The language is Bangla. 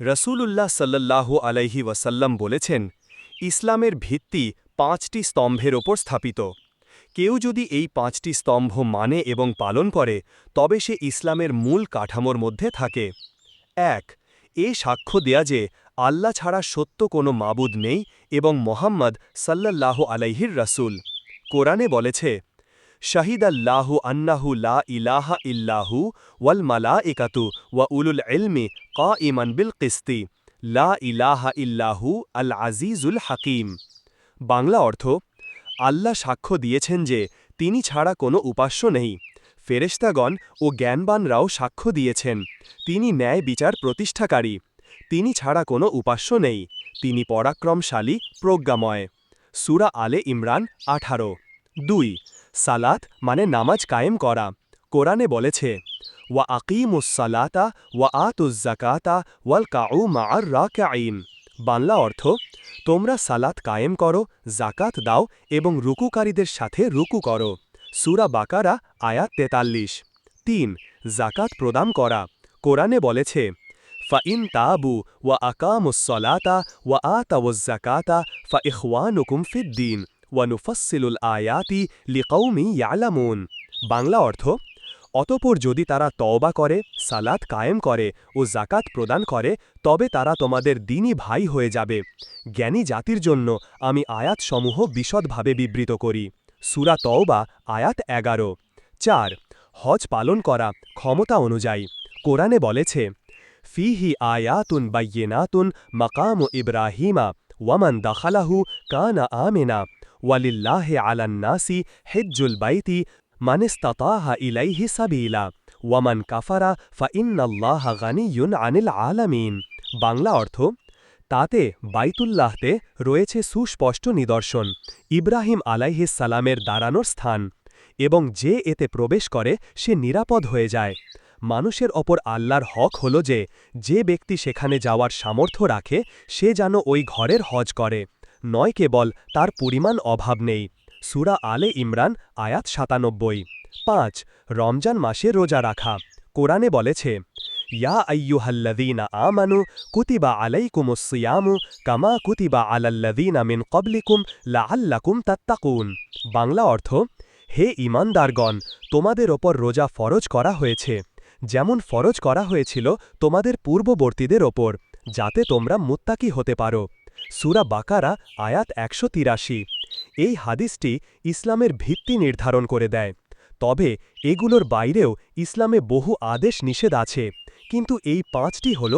রসূলুল্লাহ সাল্লাল্লাহু আলাইহি ওয়াসাল্লাম বলেছেন, ইসলামের ভিত্তি পাঁচটি স্তম্ভের ওপর স্থাপিত। কেউ যদি এই পাঁচটি স্তম্ভ মানে এবং পালন করে, তবে সে ইসলামের মূল কাঠামোর মধ্যে থাকে। এক, এ সাক্ষ্য দেয়া যে আল্লাহ ছাড়া সত্য কোনো মাবুদ নেই এবং মোহাম্মদ সাল্লাল্লাহু আলাইহির রাসূল। কোরআনে বলেছে শাহিদাল্লাহু আন্নাহু লা ইলাহা ইল্লাহু ওয়াল মালাইকাতু ওয়া উলুল ইলমি কাইমান বিল কিস্তি। লা ইলাহা ইল্লাহু আল আজিজুল হাকিম। বাংলা অর্থ, আল্লাহ সাক্ষ্য দিয়েছেন যে তিনি ছাড়া কোনো উপাস্য নেই। ফেরেশতাগণ ও জ্ঞানবানরাও সাক্ষ্য দিয়েছেন, তিনি ন্যায় বিচার প্রতিষ্ঠাকারী। তিনি ছাড়া কোনো উপাস্য নেই, তিনি পরাক্রমশালী, প্রজ্ঞাময়। সুরা আলে ইমরান আঠারো। দুই সালাত মানে নামাজ কায়েম করা। কোরআনে বলেছে, ওয়া আকিমুসসালাতা ওয়া আতুজ্জাকাতা ওয়াল কাউ মাআর রাকাইন বাংলা অর্থ, তোমরা সালাত কায়েম করো জাকাত দাও এবং রুকুকারীদের সাথে রুকু করো। সুরা বাকারা, আয়াত তেতাল্লিশ। তিন জাকাত প্রদান করা। কোরআনে বলেছে ফাইন তাবু ওয়া আকামুসলাতা ওয়া আতাউজ্জাকাতা ফা ইখওয়ানুকুম ফিদ্দিন ওয়া নুফাসসিলুল আয়াতি লিকৌমি ইয়ালামুন। বাংলা অর্থ, অতপর যদি তারা তওবা করে, সালাত কায়েম করে ও জাকাত প্রদান করে, তবে তারা তোমাদের দিনই ভাই হয়ে যাবে। জ্ঞানী জাতির জন্য আমি আয়াতসমূহ বিশদভাবে বিবৃত করি। সুরা তওবা, আয়াত এগারো। চার, হজ পালন করা ক্ষমতা অনুযায়ী। কোরআনে বলেছে, ফিহি আয়াতুন বাইয়েনাতুন মাকাম ইব্রাহিমা ওয়ামান দাখালাহু কানা আমেনা। ওয়ালিল্লাহে আলান্নাসি হেজ্জুল বাইতি মানিস্তাতাহা ইলাইহি সাবিলা ওয়ামান কাফারা ফা ইন্নাল্লাহ গানিয়ুন আনিল আলামিন। বাংলা অর্থ, তাতে বাইতুল্লাহতে রয়েছে সুস্পষ্ট নিদর্শন, ইব্রাহিম সালামের দাঁড়ানোর স্থান, এবং যে এতে প্রবেশ করে সে নিরাপদ হয়ে যায়। মানুষের ওপর আল্লাহর হক হল যে যে ব্যক্তি সেখানে যাওয়ার সামর্থ্য রাখে, সে যেন ওই ঘরের হজ করে। নয় কেবল তার পরিমাণ অভাব নেই। সুরা আলে ইমরান, আয়াত সাতানব্বই। পাঁচ, রমজান মাসে রোজা রাখা। কোরআনে বলেছে, ইয়া আইয়ুহাল্লাযীনা আমানু কুতিবা আলাইকুমুস-সিয়ামু কামা কুতিবা আলাল্লাযীনা মিন ক্বাবলিকুম লাআল্লাকুম তাত্তাকুন। বাংলা অর্থ, হে ইমানদারগণ তোমাদের ওপর রোজা ফরজ করা হয়েছে। যেমন ফরজ করা হয়েছিল তোমাদের পূর্ববর্তীদের ওপর, যাতে তোমরা মুত্তাকি হতে পারো। সুরা বাকারা, আয়াত একশো তিরাশি। এই হাদিসটি ইসলামের ভিত্তি নির্ধারণ করে দেয়। তবে এগুলোর বাইরেও ইসলামে বহু আদেশ নিষেধ আছে। কিন্তু এই পাঁচটি হল